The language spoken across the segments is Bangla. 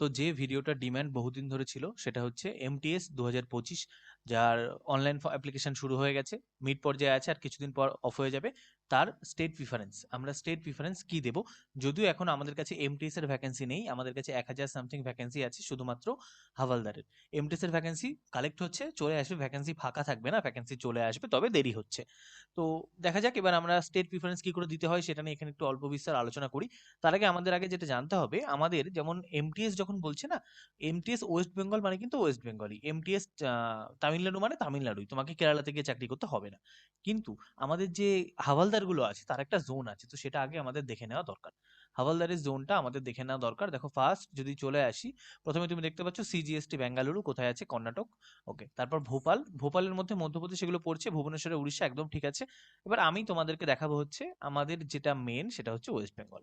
তো যে ভিডিওটা ডিম্যান্ড বহুদিন ধরে ছিল সেটা হচ্ছে এমটিএস দু হাজার পঁচিশ, যার অনলাইন অ্যাপ্লিকেশন শুরু হয়ে গেছে। মিড পর্যায়ে আছে আর কিছুদিন পর অফ হয়ে যাবে। তার স্টেট প্রিফারেন্স আমরা স্টেট প্রিফারেন্স কি দেব? যদিও এখন আমাদের কাছে এমটিএস এর ভ্যাকেন্সি নেই, আমাদের কাছে এক হাজার সামথিং ভ্যাকেন্সি আছে শুধুমাত্র হাওয়ালদারের। এমটিএস এর ভ্যাকেন্সি কালেক্ট হচ্ছে, চলে আসবে ভ্যাকেন্সি ফাঁকা থাকবে না ভ্যাকেন্সি চলে আসবে, তবে দেরি হচ্ছে। তো দেখা যাক, এবার আমরা স্টেট প্রিফারেন্স কি করে দিতে হয় সেটা নিয়ে এখানে একটু অল্প বিস্তার আলোচনা করি। তার আগে আমাদের আগে যেটা জানতে হবে, আমাদের যেমন এমটিএস যখন বলছে না এমটিএস ওয়েস্ট বেঙ্গল মানে কিন্তু ওয়েস্ট বেঙ্গলই এমটিএস তামিলনাড়ু মানে তামিলনাড়ুই, তোমাকে কেরালাতে গিয়ে চাকরি করতে হবে। না। কিন্তু আমাদের যে হাওয়ালদারগুলো আছে, তার একটা জোন আছে, তো সেটা আগে আমাদের দেখে নেওয়া দরকার। হাওয়ালদারের জোনটা আমাদের দেখে নেওয়া দরকার। দেখো ফার্স্ট যদি চলে আসি, প্রথমে তুমি দেখতে পাচ্ছ সিজিএসটি বেঙ্গালুরু কোথায় আছে? কর্ণাটক। ওকে তারপর ভোপাল। ভোপালের মধ্যে মধ্যপ্রদেশ এগুলো পড়ছে, ভুবনেশ্বরে, উড়িষ্যা একদম ঠিক আছে। এবার আমি তোমাদেরকে দেখাবো হচ্ছে, আমাদের যেটা মেন সেটা হচ্ছে ওয়েস্ট বেঙ্গল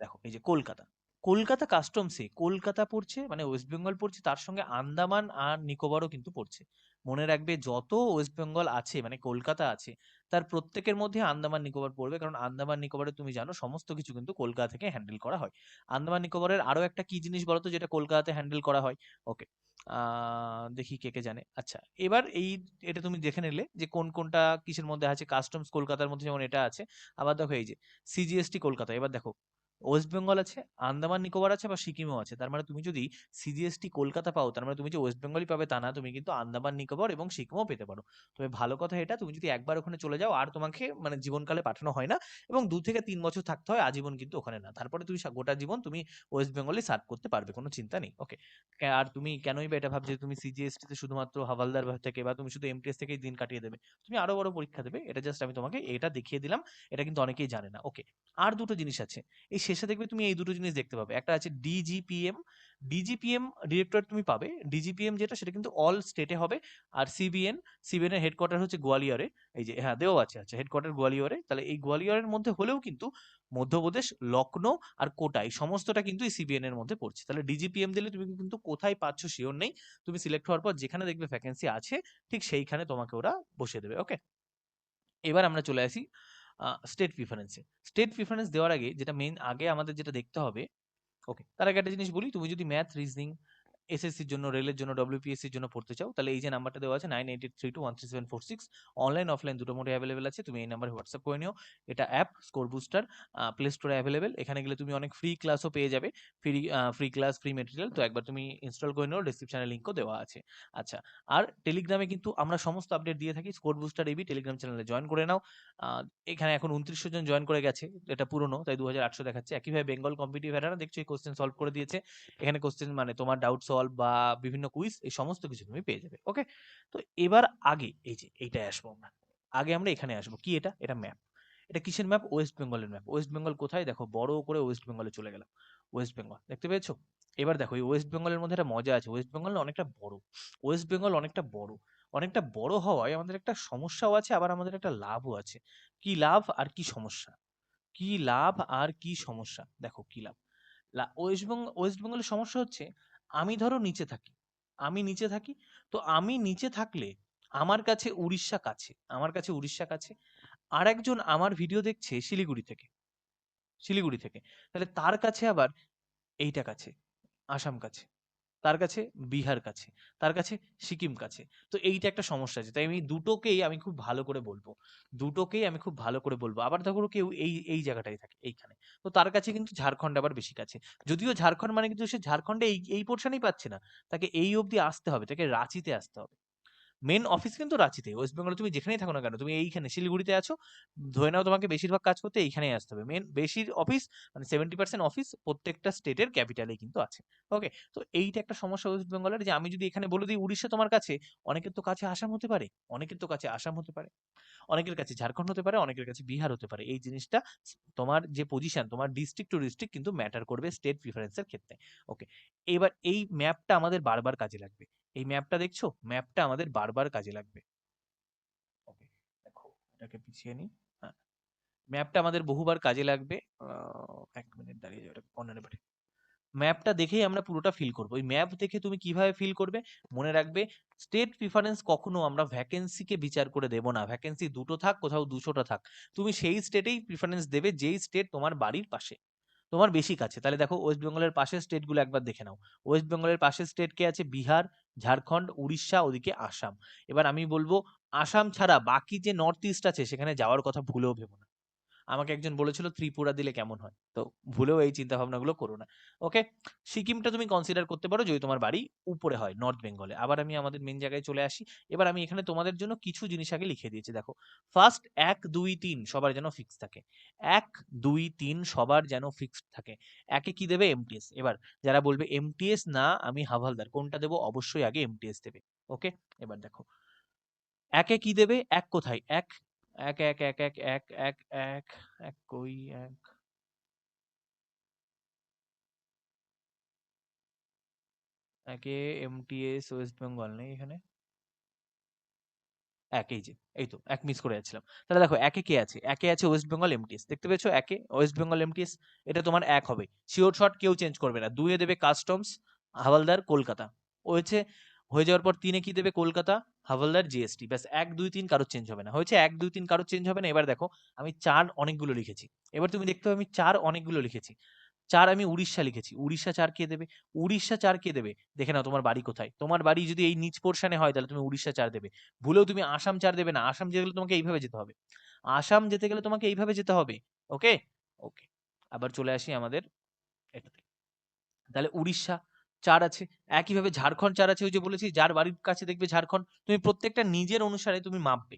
দেখো, এই যে কলকাতা। কলকাতা কাস্টমসে কলকাতা পড়ছে মানে ওয়েস্ট বেঙ্গল পড়ছে, তার সঙ্গে আন্দামান আর নিকোবরও কিন্তু পড়ছে। মনে রাখবে যত ওয়েস্ট বেঙ্গল আছে মানে কলকাতা আছে, তার প্রত্যেকের মধ্যে আন্দামান নিকোবর পড়বে। কারণ আন্দামান নিকোবরে তুমি জানো সমস্ত কিছু কিন্তু কলকাতা থেকে হ্যান্ডেল করা হয়। আন্দামান নিকোবরের আরও একটা কি জিনিস বলতো যেটা কলকাতাতে হ্যান্ডেল করা হয়? ওকে দেখি কে কে জানে। আচ্ছা এবার এই, এটা তুমি দেখে নিলে যে কোন কোনটা কিসের মধ্যে আছে। কাস্টমস কলকাতার মধ্যে যেমন এটা আছে। আবার দেখো এই যে সিজিএসটি কলকাতা, এবার দেখো। ওয়েস্ট বেঙ্গল আছে, আন্দামান, নিকোবর আছে বা সিকিমও আছে। তার মানে তুমি যদি সিজিএসটি কলকাতা পাও, তার মানে তুমি যে ওয়েস্ট বেঙ্গলই পাবে তা না, তুমি কিন্তু আন্দামান, নিকোবর এবং সিকিমও পেতে পারো। তবে ভালো কথা এটা, তুমি যদি একবার ওখানে চলে যাও, আর তোমাকে মানে জীবনকালে পাঠানো হয় না এবং দু থেকে তিন বছর থাকতে হয়, আজীবন কিন্তু ওখানে না। তারপরে তুমি গোটা জীবন তুমি ওয়েস্ট বেঙ্গলে সার্ভ করতে পারবে, কোনো চিন্তা নেই। ওকে আর তুমি কেনই বা এটা ভাবছ তুমি সিজিএসটি তে শুধুমাত্র হাওয়ালদার ভাব থেকে বা তুমি শুধু এমটিএস থেকেই দিন কাটিয়ে দেবে? তুমি আরও বড় পরীক্ষা দেবে, এটা জাস্ট আমি তোমাকে এটা দেখিয়ে দিলাম, এটা কিন্তু অনেকেই জানে না। ওকে, আর দুটো জিনিস আছে। এই শেষে দেখবে তুমি এই দুটো জিনিস দেখতে পাবে। একটা আছে ডিজিপিএম ডিজিপিএম ডিরেক্টর তুমি পাবে। ডিজিপিএম যেটা, সেটা কিন্তু অল স্টেটে হবে। আর সিবিএন সিবিএন এর হেডকোয়ার্টার হচ্ছে গোয়ালিয়রে। এই যে হ্যাঁ দেও আছে আচ্ছা হেডকোয়ার্টার গোয়ালিয়রে। তাহলে এই গোয়ালিয়রের মধ্যে হলেও কিন্তু মধ্যপ্রদেশ লখনৌ আর কোটা, এই সমস্তটা কিন্তু এই সিবিএন এর মধ্যে পড়ছে। তাহলে ডিজিপিএম দিলে তুমি কিন্তু কোথায় পাচ্ছ শিওর নেই। তুমি সিলেক্ট হওয়ার পর যেখানে দেখবে ভ্যাকেন্সি আছে, ঠিক সেইখানে তোমাকে ওরা বসিয়ে দেবে ওকে এবার আমরা চলে আসি স্টেট প্রিফারেন্সে স্টেট প্রিফারেন্স দেওয়ার আগে যেটা মেইন আগে আমাদের যেটা দেখতে হবে ওকে তার আগে একটা জিনিস বলি, তুমি যদি ম্যাথ রিজনিং এসএসসির জন্য রেলের জন্য ডব্লিউপিএসসির জন্য পড়তে চাও, তাহলে এই যে নাম্বারটা দেওয়া আছে nine eight three two one three seven four six online offline দুটো মোডে অ্যাভেলেবেল আছে, তুমি এই নাম্বারে হোয়াটসঅ্যাপ করে নিও। এটা অ্যাপ স্কোর বুস্টার প্লে স্টোরে অ্যাভেলেবেল এখানে গেলে তুমি অনেক ফ্রি ক্লাসও পেয়ে যাবে। Free free class free material তো একবার তুমি ইনস্টল করে নিও ডিসক্রিপশনে লিঙ্কও দেওয়া আছে। আচ্ছা আর টেলিগ্রামে কিন্তু আমরা সমস্ত আপডেট দিয়ে থাকি স্কোর বুস্টার এবি টেলিগ্রাম চ্যানেলে জয়েন করে নাও। এখানে এখন উনত্রিশশো জন জয়েন করে গেছে, এটা পুরনো, তাই দু হাজার আটশো দেখাচ্ছে। একইভাবে বেঙ্গল কম্পিটিভ ভ্যাটারা দেখছ, এই কোশ্চেন সলভ করে দিয়েছে। এখানে কোশ্চেন মানে তোমার ডাউট সলভ বা বিভিন্ন কুইজ এই সমস্ত কিছু তুমি পেয়ে যাবে ওকে তো এবার আগে, এই যে এইটাই আসব আমরা। আগে আমরা এখানে আসব। কি এটা? এটা ম্যাপ এটা কিসের ম্যাপ ওয়েস্ট বেঙ্গলের ম্যাপ ওয়েস্ট বেঙ্গল কোথায়? দেখো, বড় করে ওয়েস্ট বেঙ্গলে চলে গেলাম। ওয়েস্ট বেঙ্গল দেখতে পেয়েছ? এবার দেখো, এই ওয়েস্ট বেঙ্গলের মধ্যে একটা মজা আছে। ওয়েস্ট বেঙ্গল অনেকটা বড়। ওয়েস্ট বেঙ্গল অনেকটা বড়। অনেকটা বড় হওয়ায় আমাদের একটা সমস্যাও আছে, আবার আমাদের একটা লাভও আছে। কি লাভ আর কি সমস্যা? কি লাভ আর কি সমস্যা? দেখো, কি লাভ? ওয়েস্ট বেঙ্গল ওয়েস্ট বেঙ্গলের সমস্যা হচ্ছে আমি ধরো নিচে থাকি। আমি নিচে থাকি, তো আমি নিচে থাকলে আমার কাছে উড়িষ্যা কাছে আমার কাছে উড়িষ্যা কাছে আর একজন আমার ভিডিও দেখছে শিলিগুড়ি থেকে শিলিগুড়ি থেকে। তাহলে তার কাছে আবার এইটা কাছে, আসাম কাছে। তার কাছে বিহার কাছে, তার কাছে সিকিম কাছে। তো এইটা একটা সমস্যা আছে। তাই আমি দুটোকেই আমি খুব ভালো করে বলব। দুটোকেই আমি খুব ভালো করে বলব। আবার ধরো কেউ এই এই জায়গাটাই থাকে, এইখানে। তো তার কাছে কিন্তু ঝাড়খণ্ড আবার বেশি কাছে। যদিও ঝাড়খণ্ড মানে কিন্তু সে ঝাড়খণ্ডে এই এই পোর্শনই পাচ্ছে না। তাকে এই অবধি আসতে হবে, তাকে রাঁচিতে আসতে হবে। মেন অফিস কিন্তু রাঁচিতে। ওয়েস্ট বেঙ্গলে তুমি যেখানেই থাকো না কেন, তুমি এইখানে শিলিগুড়িতে আছো, ধরে নাও তোমাকে বেশিরভাগ কাজ করতে এইখানেই আসতে হবে। মেন বেশির অফিস মানে সেভেন্টি পার্সেন্ট অফিস প্রত্যেকটা স্টেটের ক্যাপিটালে কিন্তু আছে। ওকে তো এইটা একটা সমস্যা ওয়েস্ট বেঙ্গলের যে আমি যদি এখানে বলে দিই উড়িষ্যা তোমার কাছে, অনেকের তো কাছে আসাম হতে পারে, অনেকের তো কাছে আসাম হতে পারে, অনেকের কাছে ঝাড়খণ্ড হতে পারে, অনেকের কাছে বিহার হতে পারে। এই জিনিসটা তোমার যে পজিশন তোমার ডিস্ট্রিক্ট টু ডিস্ট্রিক্ট কিন্তু ম্যাটার করবে স্টেট প্রিফারেন্সের ক্ষেত্রে। ওকে এবার এই ম্যাপটা আমাদের বারবার কাজে লাগবে। এই ম্যাপটা দেখছ? ম্যাপটা আমাদের বারবার কাজে লাগবে। ওকে দেখো, এটাকে পিছিয়ে নিই। হ্যাঁ ম্যাপটা আমাদের বহুবার কাজে লাগবে। এক মিনিট দাঁড়িয়ে যাও কর্নারে পাঠিয়ে ম্যাপটা দেখেই আমরা পুরোটা ফিল করব। ওই ম্যাপ দেখে তুমি কীভাবে ফিল করবে? মনে রাখবে স্টেট প্রিফারেন্স কখনো আমরা ভ্যাকেন্সিকে বিচার করে দেব না। ভ্যাকেন্সি দুটো থাক, কোথাও দুশোটা থাক। তুমি সেই স্টেটেই প্রিফারেন্স দেবে, যেই স্টেট তোমার বাড়ির পাশে। তোমার বেশি কাছে। তাহলে দেখো ওয়েস্ট বেঙ্গলের পাশের স্টেটগুলো একবার দেখে নাও। ওয়েস্ট বেঙ্গলের পাশের স্টেট কে আছে বিহার, ঝাড়খণ্ড, উড়িষ্যা, ওদিকে আসাম। এবার আমি বলব, আসাম ছাড়া বাকি যে নর্থ ইস্ট আছে, সেখানে যাওয়ার কথা ভুলেও ভেবো না। আমাকে একজন বলেছিল, ত্রিপুরা দিলে কেমন হয়? তো ভুলেও এই চিন্তা ভাবনাগুলো করো না। ওকে সিকিমটা তুমি কনসিডার করতে পারো যদি তোমার বাড়ি উপরে হয় নর্থ বেঙ্গলে আবার আমি আমাদের মেন জায়গায় চলে আসি। এবার আমি এখানে তোমাদের জন্য কিছু জিনিস আগে লিখে দিয়েছি, দেখো। ফার্স্ট এক, দুই, তিন সবার যেন ফিক্স থাকে। এক, দুই, তিন সবার যেন ফিক্সড থাকে। একে কি দেবে? এমটিএস এবার যারা বলবে এমটিএস না, আমি হাভালদার। কোনটা দেবো? অবশ্যই আগে এমটিএস দেবে। ওকে এবার দেখো। একে কি দেবে? এক কোথায়? এক এক এক এক এক এক এক এক এক, কই, এক। একে এমটিএস ওয়েস্ট বেঙ্গল নেই এখানে? এক, এই যে, এই তো, এক মিস করে যাচ্ছিলাম। তাহলে দেখো, একে কে আছে? একে আছে ওয়েস্ট বেঙ্গল এমটিএস দেখতে পেয়েছ একে? ওয়েস্ট বেঙ্গল এমটিএস এটা তোমার এক হবে। শিওর শট কেউ চেঞ্জ করবে না। দুয়ে দেবে কাস্টমস হাওলদার, কলকাতা। ও হচ্ছে, হয়ে যাওয়ার পর তিনে কি দেবে? কলকাতা। হাওলদার জিএসটি ব্যাস, এক, দুই, তিন কারোর চেঞ্জ হবে না। হয়েছে এক, দুই, তিন কারোর চেঞ্জ হবে না। এবার দেখো, আমি চার অনেকগুলো লিখেছি। এবার তুমি দেখতে পাবে, আমি চার অনেকগুলো লিখেছি। চার আমি উড়িষ্যা লিখেছি। উড়িষ্যা চার কে দেবে? উড়িষ্যা চার কে দেবে? দেখে নাও তোমার বাড়ি কোথায়। তোমার বাড়ি যদি এই নিচ পোর্শনে হয়, তাহলে তুমি উড়িষ্যা চার দেবে। ভুলেও তুমি আসাম চার দেবে না। আসাম যেতে গেলে তোমাকে এইভাবে যেতে হবে। আসাম যেতে গেলে তোমাকে এইভাবে যেতে হবে। ওকে ওকে আবার চলে আসি আমাদের এটাতে তাহলে উড়িষ্যা চার আছে। একইভাবে ঝাড়খণ্ড চার আছে, ওই যে বলেছি, যার বাড়ির কাছে দেখবে ঝাড়খণ্ড, তুমি প্রত্যেকটা নিজের অনুসারে তুমি মাপবে।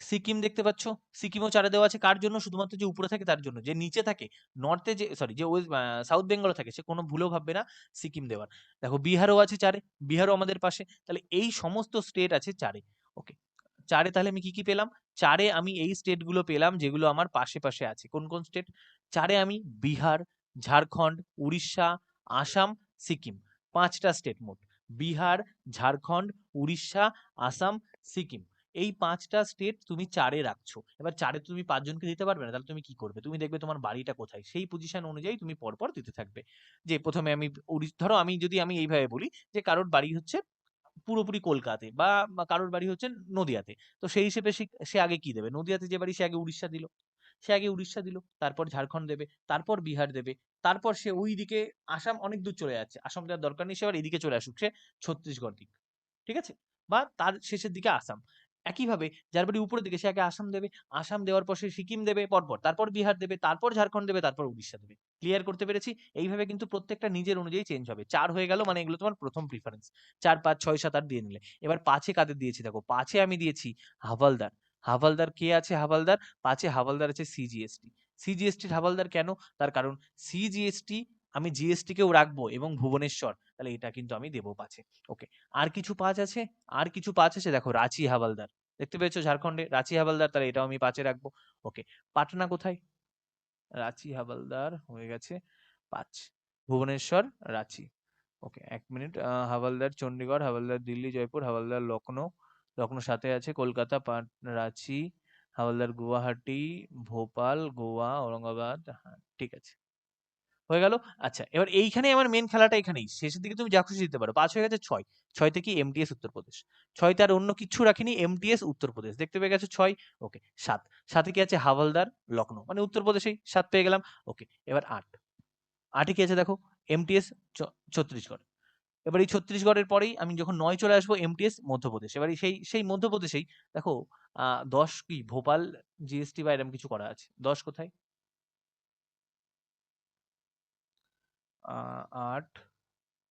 সিকিম দেখতে পাচ্ছ, সিকিমও চারে দেওয়া আছে। কার জন্য? শুধুমাত্র যে উপরে থাকে তার জন্য। যে নিচে থাকে নর্থে যে সরি যে সাউথ বেঙ্গলে থাকে, সে কোনো ভুলেও ভাববে না সিকিম দেওয়ার। দেখো, বিহারও আছে চারে, বিহারও আমাদের পাশে। তাহলে এই সমস্ত স্টেট আছে চারে। ওকে চারে তাহলে আমি কি কি পেলাম? চারে আমি এই স্টেটগুলো পেলাম যেগুলো আমার পাশে পাশে আছে। কোন কোন স্টেট চারে আমি বিহার, ঝাড়খণ্ড, উড়িষ্যা, আসাম সিকিম। পাঁচটা স্টেট মোট। বিহার, ঝাড়খণ্ড, উড়িষ্যা, আসাম, সিকিম। এই পাঁচটা স্টেট তুমি চারে রাখছো। এবার চারে তুমি পাঁচজনকে দিতে পারবে না, তাহলে তুমি কি করবে? তুমি দেখবে তোমার বাড়িটা কোথায়। সেই পজিশন অনুযায়ী তুমি পরপর দিতে থাকবে। যে প্রথমে আমি ধরো আমি যদি আমি এইভাবে বলি যে কারোর বাড়ি হচ্ছে পুরোপুরি কলকাতাতে বা কারোর বাড়ি হচ্ছে নদিয়াতে। তো সেই হিসেবে সে আগে কি দেবে? নদিয়াতে যে বাড়ি সে আগে উড়িষ্যা দিল। সে আগে উড়িষ্যা দিল, তারপর ঝাড়খণ্ড দেবে, তারপর বিহার দেবে, তারপর সে ওই দিকে আসাম অনেক দূর চলে যাচ্ছে। আসাম দেওয়ার দরকার নেই, সে আবার এদিকে চলে আসুক, সে ছত্তিশগড় দিক, ঠিক আছে? বা তার শেষের দিকে আসাম। একইভাবে যার বাড়ি উপরের দিকে সে আগে আসাম দেবে, আসাম দেওয়ার পর সে সিকিম দেবে, পরপর তারপর বিহার দেবে, তারপর ঝাড়খণ্ড দেবে, তারপর উড়িষ্যা দেবে। ক্লিয়ার করতে পেরেছি? এইভাবে কিন্তু প্রত্যেকটা নিজের অনুযায়ী চেঞ্জ হবে। চার হয়ে গেল মানে এগুলো তোমার প্রথম প্রিফারেন্স চার, পাঁচ, ছয়, সাত, আট দিয়ে নিলে। এবার পাঁচে কাদের দিয়েছি? দেখো, পাঁচে আমি দিয়েছি হাভালদার হাভালদার কে আছে হাভালদার? পাঁচে হাভালদার আছে সিজিএসটি সিজিএসটির হাভালদার কেন? তার কারণ সিজিএসটি আমি জিএসটি কেও রাখব এবং ভুবনেশ্বর, তাহলে এটা কিন্তু আমি দেবো পাঁচে। ওকে আর কিছু পাঁচ আছে? আর কিছু পাঁচ আছে? দেখো রাঁচি হাভালদার। দেখতে পেয়েছ ঝাড়খণ্ডে? রাঁচি হাভালদার, তাহলে এটাও আমি পাঁচে রাখব। ওকে পাটনা কোথায়? রাঁচি হাভালদার হয়ে গেছে পাঁচ। ভুবনেশ্বর, রাঁচি। ওকে এক মিনিট হাভালদার চণ্ডীগড় হাভালদার দিল্লি, জয়পুর, হাভালদার লখনৌ লখনৌ সাথে আছে কলকাতা রাঁচি হাওলদার গুয়াহাটি, ভোপাল, গোয়া, ঔরঙ্গাবাদ হ্যাঁ ঠিক আছে। হয়ে গেল। আচ্ছা এবার এইখানে আমার মেন খেলাটা এখানেই। শেষের দিকে তুমি যা খুশি দিতে পারো। পাঁচ হয়ে গেছে ছয়। ছয় থেকে এমটিএস উত্তরপ্রদেশ। ছয়তে আর অন্য কিচ্ছু রাখিনি। এমটিএস উত্তরপ্রদেশ। দেখতে পেয়ে গেছে ছয়। ওকে, সাত। সাথে কি আছে হাওলদার লখনৌ মানে উত্তরপ্রদেশেই সাত পেয়ে গেলাম। ওকে, এবার আট। আটে কি আছে দেখো? এমটিএস ছত্তিশগড় এবার এই ছত্তিশগড়ের পরেই আমি যখন নয় চলে আসব এমটিএস মধ্যপ্রদেশ। এবার সেই সেই মধ্যপ্রদেশেই দেখো দশ কি ভোপাল জিএসটি বা এরকম কিছু করা আছে। দশ কোথায়? আট,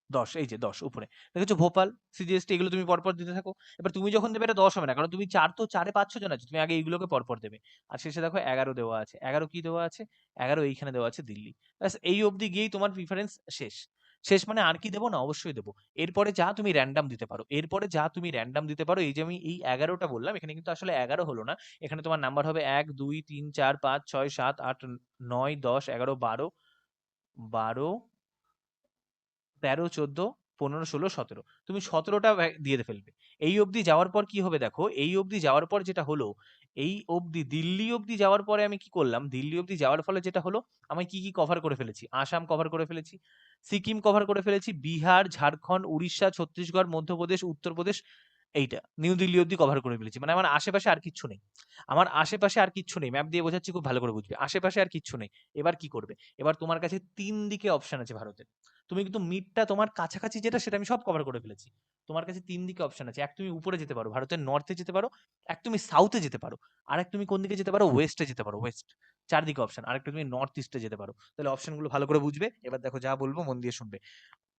দশ, এই যে দশ, উপরে। দেখেছ ভোপাল সিজিএসটি এগুলো তুমি পরপর দিতে থাকো। এবার তুমি যখন দেবে এটা দশ হবে না, কারণ তুমি চার তো চারে পাঁচশো জন আছে, তুমি আগে এইগুলোকে পরপর দেবে। আর শেষে দেখো এগারো দেওয়া আছে। এগারো কি দেওয়া আছে? এগারো এইখানে দেওয়া আছে দিল্লি। ব্যাস, এই অবধি গিয়েই তোমার প্রিফারেন্স শেষ। শেষ মানে আর কি দেবো না? অবশ্যই দেবো। এরপরে যা তুমি র্যান্ডাম দিতে পারো। এরপরে যা তুমি র্যান্ডাম দিতে পারো, এই যে আমি এই এগারোটা বললাম, এখানে কিন্তু আসলে এগারো হলো না। এখানে তোমার নাম্বার হবে এক, দুই, তিন, চার, পাঁচ, ছয়, সাত, আট, নয়, দশ, এগারো, বারো বারো, তেরো, চোদ্দ, পনেরো, ষোলো, সতেরো। তুমি সতেরোটা দিয়ে ফেলবে। এই অবধি যাওয়ার পর কি হবে দেখো? এই অবধি যাওয়ার পর যেটা হলো এই অবধি, দিল্লি অবধি যাওয়ার পরে আমি কি করলাম? দিল্লি অবধি যাওয়ার ফলে যেটা হলো, আমি কি কি কভার করে ফেলেছি? আসাম কভার করে ফেলেছি, সিকিম কভার করে ফেলেছি, বিহার, ঝাড়খণ্ড, উড়িষ্যা, ছত্তিশগড়, মধ্যপ্রদেশ, উত্তরপ্রদেশ এইটা। নিউ দিল্লি অব্দি কভার করে ফেলেছি। মানে আমার আশেপাশে আর কিচ্ছু নেই। আমার আশেপাশে আর কিচ্ছু নেই। ম্যাপ দিয়ে বোঝাচ্ছি, খুব ভালো করে বুঝবে। আশেপাশে আর কিচ্ছু নেই। এবার কি করবে? এবার তোমার কাছে তিন দিকে অপশন আছে ভারতের। তুমি কিন্তু মিডটা তোমার কাছাকাছি যেটা, সেটা আমি সব কভার করে ফেলেছি। তোমার কাছে তিন দিকে অপশন আছে। এক তুমি উপরে যেতে পারো, ভারতের নর্থে যেতে পারো, এক তুমি সাউথে যেতে পারো, আর এক তুমি কোন দিকে যেতে পারো ওয়েস্টে যেতে পারো ওয়েস্ট চারদিকে অপশন আর একটা তুমি নর্থ ইস্টে যেতে পারো। তাহলে অপশনগুলো ভালো করে বুঝবে। এবার দেখো যা বলব, মন দিয়ে শুনবে।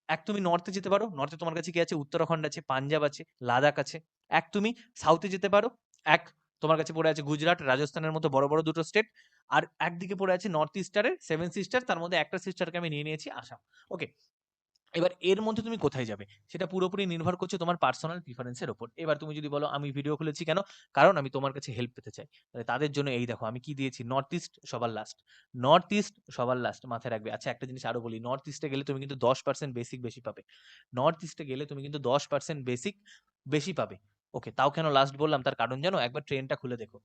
এক তুমি নর্থে যেতে পারো নর্থে তোমার কাছে কি আছে? উত্তরাখণ্ড আছে, পাঞ্জাব আছে, লাদাখ আছে। এক তুমি সাউথে যেতে পারো, এক তোমার কাছে পড়ে আছে গুজরাট, রাজস্থানের মতো বড় বড় দুটো স্টেট আর একদিকে পড়ে আছে নর্থ ইস্টারের সেভেন সিস্টার তার মধ্যে একটা সিস্টারকে আমি নিয়ে নিয়েছি, আসাম। ওকে এবার এর মধ্যে তুমি কোথায় যাবে? সেটা পুরোপুরি নির্ভর করছে তোমার পার্সোনাল প্রিফারেন্সের ওপর এবার তুমি যদি বলো, আমি ভিডিও খুলেছি কেন? কারণ আমি তোমার কাছে হেল্প পেতে চাই। তাহলে তাদের জন্য এই দেখো, আমি কি দিয়েছি? নর্থ ইস্ট সবার লাস্ট নর্থ ইস্ট সবার লাস্ট মাথায় রাখবে। আচ্ছা একটা জিনিস আরও বলি। নর্থ ইস্টে গেলে তুমি কিন্তু দশ পার্সেন্ট বেসিক বেশি পাবে। নর্থ ইস্টে গেলে তুমি কিন্তু দশ পার্সেন্ট বেসিক বেশি পাবে। ওকে তাও কেন লাস্ট বললাম? তার কারণ জানো? একবার ট্রেনটা খুলে দেখো।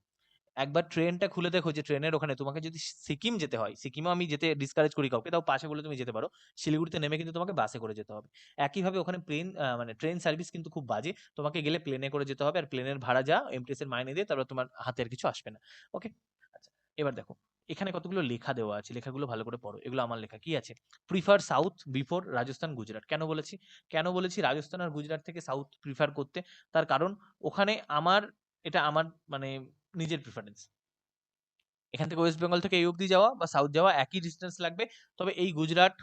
একবার ট্রেনটা খুলে দেখো যে ট্রেনের ওখানে তোমাকে যদি সিকিম যেতে হয়, সিকিমও আমি যেতে ডিসকারেজ করি কাউকে, তাও পাশে বলে তুমি যেতে পারো। শিলিগুড়িতে নেমে কিন্তু তোমাকে বাসে করে যেতে হবে। একইভাবে ওখানে প্লেন মানে ট্রেন সার্ভিস কিন্তু খুব বাজে। তোমাকে গেলে প্লেনে করে যেতে হবে আর প্লেনের ভাড়া যা এমটিএস এর মাইনে দিয়ে তারপর তোমার হাতের কিছু আসবে না। ওকে আচ্ছা এবার দেখো, এখানে কতগুলো লেখা দেওয়া আছে, লেখাগুলো ভালো করে পড়ো। এগুলো আমার লেখা কি আছে? Prefer south before Rajasthan Gujarat. কেন বলেছি? কেন বলেছি রাজস্থান আর গুজরাট থেকে সাউথ প্রিফার করতে? তার কারণ ওখানে আমার, এটা আমার মানে নিজের প্রিফারেন্স এখান থেকে ওয়েস্ট বেঙ্গল থেকে এই অবধি যাওয়া বা সাউথ যাওয়া একই ডিস্টেন্স লাগবে। তবে এই গুজরাট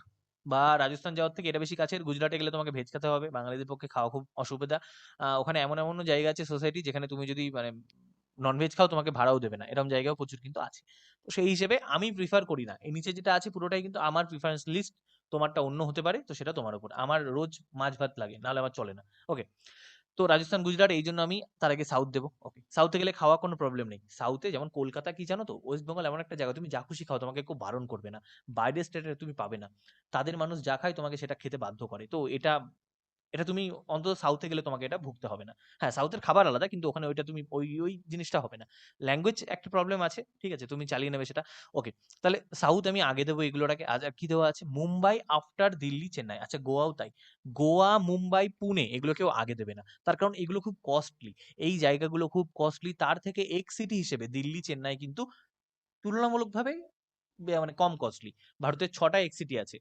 বা রাজস্থান যাওয়ার থেকে এটা বেশি কাছের। গুজরাটে গেলে তোমাকে ভেজ খেতে হবে, বাঙালিদের পক্ষে খাওয়া খুব অসুবিধা। ওখানে এমন এমন জায়গা আছে সোসাইটি যেখানে তুমি যদি মানে ননভেজ খাও তোমাকে ভাড়াও দেবে না। এরকম জায়গাও প্রচুর কিন্তু আছে। তো সেই হিসেবে আমি প্রিফার করি না। এই নিচে যেটা আছে পুরোটাই কিন্তু আমার প্রিফারেন্স লিস্ট তোমারটা অন্য হতে পারে, তো সেটা তোমার উপর। আমার রোজ মাছ ভাত লাগে, নাহলে আমার চলে না। ওকে তো রাজস্থান, গুজরাট এই জন্য আমি তার আগে সাউথ দেবো। ওকে সাউথে গেলে খাওয়া কোনো প্রবলেম নেই। সাউথে যেমন কলকাতা কি জানো তো? ওয়েস্ট বেঙ্গল এমন একটা জায়গা, তুমি যা খুশি খাও, তোমাকে কেউ বারণ করবে না। বাইরের স্টেটে তুমি পাবে না। তাদের মানুষ যা খায়, তোমাকে সেটা খেতে বাধ্য করে। তো এটা এটা তুমি অন্তত সাউথে গেলে তোমাকে এটা ভুগতে হবে না। হ্যাঁ সাউথের খাবার আলাদা, কিন্তু ওখানে ওইটা তুমি ওই ওই জিনিসটা হবে না। ল্যাঙ্গুয়েজ একটা প্রবলেম আছে, ঠিক আছে? তুমি চালিয়ে নেবে সেটা। ওকে তাহলে সাউথ আমি আগে দেবো এগুলোটাকে। আজ আর কি দেওয়া আছে? মুম্বাই আফটার দিল্লি, চেন্নাই। আচ্ছা গোয়াও তাই। গোয়া, মুম্বাই, পুনে এগুলো কেউ আগে দেবে না। তার কারণ এগুলো খুব কস্টলি এই জায়গাগুলো খুব কস্টলি তার থেকে এক সিটি হিসেবে দিল্লি, চেন্নাই কিন্তু তুলনামূলকভাবে মানে কম কস্টলি ভারতের ছটা এক সিটি আছে।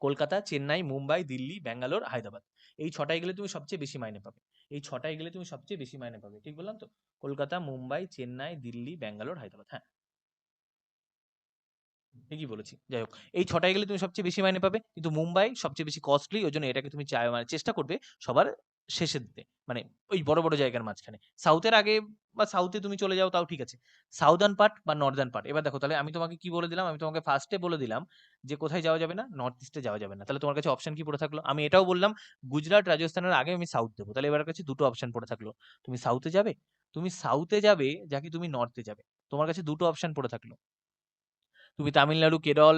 কলকাতা, চেন্নাই, মুম্বাই, দিল্লি, ব্যাঙ্গালোর, হায়দ্রাবাদ। এই ছটায় গেলে তুমি সবচেয়ে বেশি মাইনে পাবে। এই ছটায় গেলে তুমি সবচেয়ে বেশি মাইনে পাবে। ঠিক বললাম তো? কলকাতা, মুম্বাই, চেন্নাই, দিল্লি, ব্যাঙ্গালোর, হায়দ্রাবাদ হ্যাঁ? ঠিকই বলেছি। যাই হোক, এই ছটায় গেলে তুমি সবচেয়ে বেশি মাইনে পাবে। কিন্তু মুম্বাই সবচেয়ে বেশি কস্টলি ওই জন্য এটাকে তুমি মানে চেষ্টা করবে সবার শেষে দিতে মানে ওই বড় বড় জায়গার মাঝখানে। সাউথের আগে বা সাউথে তুমি চলে যাও, তাও ঠিক আছে। সাউদার্ন পার্ট বা নর্দার্ন পার্ট, এবার দেখো তাহলে আমি তোমাকে কি বলে দিলাম? আমি তোমাকে ফার্স্টে বলে দিলাম যে কোথায় যাওয়া যাবে না নর্থ ইস্টে যাওয়া যাবে না। তাহলে তোমার কাছে অপশন কি পড়ে থাকল? আমি এটাও বললাম, গুজরাট, রাজস্থানের আগে আমি সাউথ দেবো। তাহলে এবার কাছে দুটো অপশন পড়ে থাকল। তুমি সাউথে যাবে? তুমি সাউথে যাবে, যাকে তুমি নর্থে যাবে। তোমার কাছে দুটো অপশন পড়ে থাকল। তুমি তামিলনাড়ু, কেরল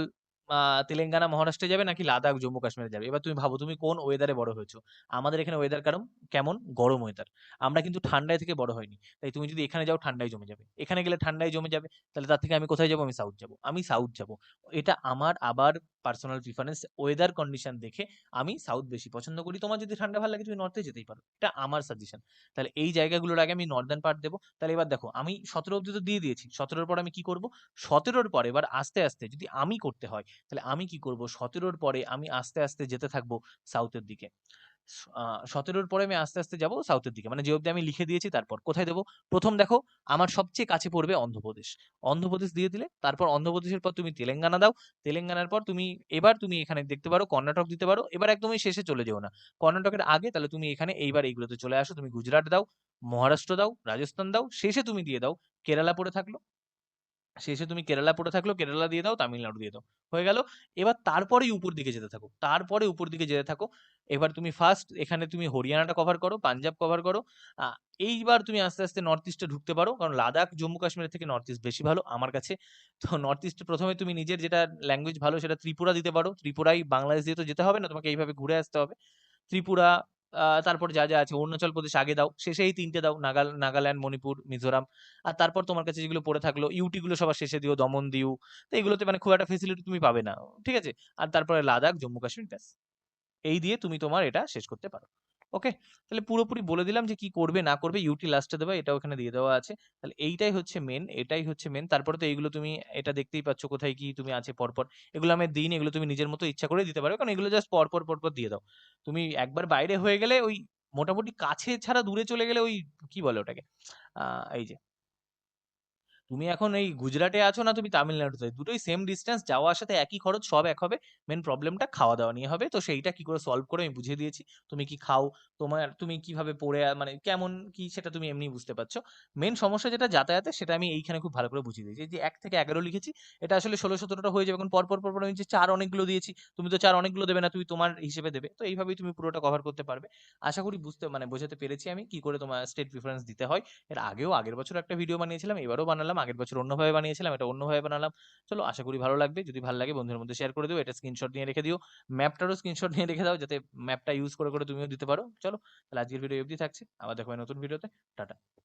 তেলেঙ্গানা, মহারাষ্ট্রে যাবে নাকি লাদাখ, জম্মু, কাশ্মীরে যাবে? এবার তুমি ভাবো, তুমি কোন ওয়েদারে বড় হয়েছো? আমাদের এখানে ওয়েদার কারণ কেমন? গরম ওয়েদার আমরা কিন্তু ঠান্ডায় থেকে বড় হয়নি। তাই তুমি যদি এখানে যাও, ঠান্ডায় জমে যাবে। এখানে গেলে ঠান্ডায় জমে যাবে। তাহলে তার থেকে আমি কোথায় যাব? আমি সাউথ যাব। আমি সাউথ যাব। এটা আমার আবার পার্সোনাল প্রিফারেন্স ওয়েদার কন্ডিশন দেখে আমি সাউথ বেশি পছন্দ করি। তোমার যদি ঠান্ডা ভালো লাগে, তুমি নর্থে যেতেই পারো। এটা আমার সাজেশন তাহলে এই জায়গাগুলোর আগে আমি নর্দার্ন পার্ট দেবো। তাহলে এবার দেখো, আমি সতেরো অব্দি তো দিয়ে দিয়েছি। সতেরোর পর আমি কি করব? সতেরোর পর এবার আস্তে আস্তে যদি আমি করতে হয় তাহলে আমি কি করব? সতেরোর পরে আমি আস্তে আস্তে যেতে থাকব সাউথের দিকে। সতেরোর পরে আমি আস্তে আস্তে যাব সাউথের দিকে। মানে যে অব্দি আমি লিখে দিয়েছি তারপর। কোথায় দেবো? প্রথম দেখো, আমার সবচেয়ে কাছে পড়বে অন্ধ্রপ্রদেশ। অন্ধ্রপ্রদেশ দিয়ে দিলে, তারপর অন্ধ্রপ্রদেশের পর তুমি তেলেঙ্গানা দাও। তেলেঙ্গানার পর তুমি, এবার তুমি এখানে দেখতে পারো, কর্ণাটক দিতে পারো। এবার একদমই শেষে চলে যেও না। কর্ণাটকের আগে তাহলে তুমি এখানে এইবার এইগুলোতে চলে আসো। তুমি গুজরাট দাও, মহারাষ্ট্র দাও, রাজস্থান দাও, শেষে তুমি দিয়ে দাও। কেরালা পড়ে থাকল। শেষে তুমি কেরালা পড়ে থাকল, কেরালা দিয়ে দাও, তামিলনাড়ু দিয়ে দাও। হয়ে গেল। এবার তারপরেই উপর দিকে যেতে থাকো। তারপরে উপর দিকে যেতে থাকো। এবার তুমি ফার্স্ট এখানে তুমি হরিয়ানাটা কভার করো, পাঞ্জাব কভার করো। এইবার তুমি আস্তে আস্তে নর্থ ইস্টে ঢুকতে পারো। কারণ লাদাখ, জম্মু কাশ্মীরের থেকে নর্থ ইস্ট বেশি ভালো আমার কাছে। তো নর্থ ইস্টে প্রথমে তুমি নিজের যেটা ল্যাঙ্গুয়েজ ভালো সেটা ত্রিপুরা দিতে পারো। ত্রিপুরাই বাংলাদেশ দিয়ে তো যেতে হবে না, তোমাকে এইভাবে ঘুরে আসতে হবে। ত্রিপুরা তারপর যা যা আছে, অরুণাচল প্রদেশ আগে দাও শেষে এই তিনটে দাও নাগাল নাগাল্যান্ড, মণিপুর, মিজোরাম। আর তারপর তোমার কাছে যেগুলো পড়ে থাকল ইউটি গুলো সবার শেষে দিও, দমন দিও। তো এগুলোতে মানে খুব একটা ফেসিলিটি তুমি পাবে না, ঠিক আছে? আর তারপরে লাদাখ জম্মু কাশ্মীর ব্যাস। এই দিয়ে তুমি তোমার এটা শেষ করতে পারো। ওকে? তাহলে পুরোপুরি বলে দিলাম যে কি করবে, না করবে ইউটি লাস্টে দেবে এটা ওখানে দিয়ে দেওয়া আছে। তাহলে এইটাই হচ্ছে মেন এটাই হচ্ছে মেন তারপরে তো এইগুলো তুমি এটা দেখতেই পাচ্ছ কোথায় কি তুমি আছে পরপর। এগুলো আমি দিন এগুলো তুমি নিজের মতো ইচ্ছা করে দিতে পারো কারণ এগুলো জাস্ট পরপর পরপর দিয়ে দাও। তুমি একবার বাইরে হয়ে গেলে ওই মোটামুটি কাছে ছাড়া দূরে চলে গেলে ওই কি বলে ওটাকে? এই যে তুমি এখন এই গুজরাটে আছো না, তুমি তামিলনাড়ুতে দুটোই সেম ডিস্টেন্স যাওয়া আসাতে একই খরচ, সব এক হবে। মেন প্রবলেমটা খাওয়া দাওয়া নিয়ে হবে। তো সেইটা কি করে সলভ করে আমি বুঝিয়ে দিয়েছি। তুমি কি খাও? তোমার, তুমি কীভাবে পড়ে মানে কেমন কি সেটা তুমি এমনি বুঝতে পারছ। মেন সমস্যা যেটা যাতায়াতে, সেটা আমি এইখানে খুব ভালো করে বুঝিয়ে দিয়েছি। যে এক থেকে এগারো লিখেছি, এটা আসলে ষোলো সতেরোটা হয়ে যাবে। এখন পর পর পর পর আমি যে চার অনেকগুলো দিয়েছি, তুমি তো চার অনেকগুলো দেবে না, তুমি তোমার হিসেবে দেবে। তো এইভাবেই তুমি পুরোটা কভার করতে পারবে। আশা করি বুঝতে মানে বোঝাতে পেরেছি আমি কি করে তোমার স্টেট প্রিফারেন্স দিতে হয়। এর আগেও আগের বছর একটা ভিডিও বানিয়েছিলাম, এবারও বানালাম। আগের বছর অন্যভাবে বানিয়েছিলাম, এটা অন্যভাবে বানালাম। চলো আশা করি ভালো লাগবে। যদি ভালো লাগে বন্ধুদের মধ্যে শেয়ার করে দিও, এটা স্ক্রিনশট নিয়ে রেখে দিও। ম্যাপটারও স্ক্রিনশট নিয়ে রেখে দাও, যাতে ম্যাপটা ইউজ করে করে তুমিও দিতে পারো। চলো, তাহলে আজকের ভিডিও অবধি থাকছে। আবার দেখো নতুন ভিডিওতে টাটা।